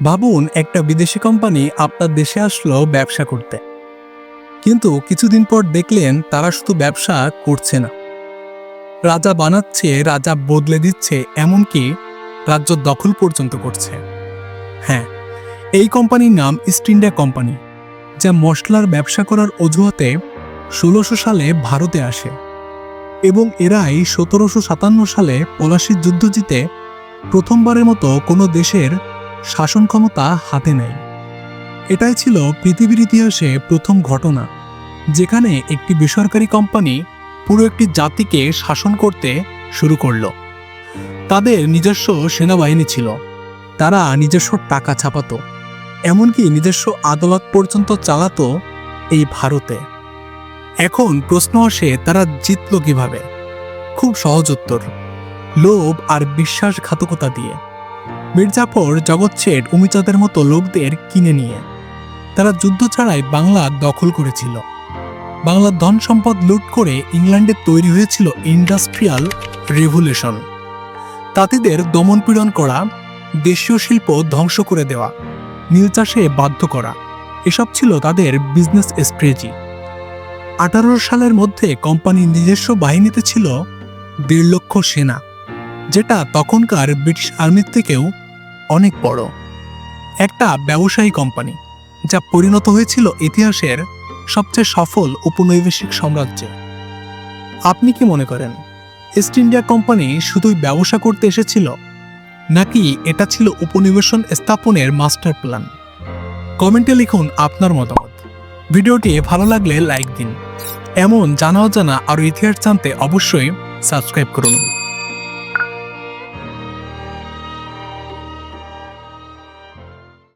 ভাবুন, একটা বিদেশি কোম্পানি আপনার দেশে আসলো ব্যবসা করতে। কিন্তু কিছুদিন পর দেখলেন তারা শুধু ব্যবসা করছে না। রাজা বানাচ্ছে, রাজা বদলে দিচ্ছে, এমনকি রাজ্য দখল পর্যন্ত করছে। হ্যাঁ এই কোম্পানির নাম ইস্ট ইন্ডিয়া কোম্পানি যা মশলার ব্যবসা করার অজুহাতে ষোলোশো সালে ভারতে আসে এবং এরাই সতেরোশো সাতান্ন সালে পলাশির যুদ্ধ জিতে প্রথমবারের মতো কোনো দেশের শাসন ক্ষমতা হাতে নেয়। এটাই ছিল পৃথিবীর ইতিহাসে প্রথম ঘটনা, যেখানে একটি বেসরকারি কোম্পানি পুরো একটি জাতিকে শাসন করতে শুরু করল। তাদের নিজস্ব সেনাবাহিনী ছিল, তারা নিজস্ব টাকা ছাপাতো, এমনকি নিজস্ব আদালত পর্যন্ত চালাতো এই ভারতে। এখন প্রশ্ন আসে, তারা জিতল কীভাবে? খুব সহজ উত্তর, লোভ আর বিশ্বাসঘাতকতা দিয়ে। মির্জাফর জগৎ শেঠ উমিচাঁদের মতো লোকদের কিনে নিয়ে। তারা যুদ্ধ ছাড়াই বাংলা দখল করেছিল। বাংলার ধন সম্পদ লুট করে ইংল্যান্ডে তৈরি হয়েছিল ইন্ডাস্ট্রিয়াল রেভুলেশন তাঁতিদের দমনপীড়ন করা, দেশীয় শিল্প ধ্বংস করে দেওয়া, নীল চাষে বাধ্য করা, এসব ছিল তাদের বিজনেস স্ট্রেজি আঠারো সালের মধ্যে কোম্পানির নিজস্ব বাহিনীতে ছিল দেড় লক্ষ সেনা, যেটা তখনকার ব্রিটিশ আর্মির থেকেও অনেক বড়। একটা ব্যবসায়ী কোম্পানি, যা পরিণত হয়েছিল ইতিহাসের সবচেয়ে সফল উপনিবেশিক সাম্রাজ্যে। আপনি কি মনে করেন ইস্ট ইন্ডিয়া কোম্পানি শুধুই ব্যবসা করতে এসেছিল, নাকি এটা ছিল উপনিবেশন স্থাপনের মাস্টার প্ল্যান কমেন্টে লিখুন আপনার মতামত। ভিডিওটি ভালো লাগলে লাইক দিন। এমন জানা অজানা আরও ইতিহাস জানতে অবশ্যই সাবস্ক্রাইব করুন।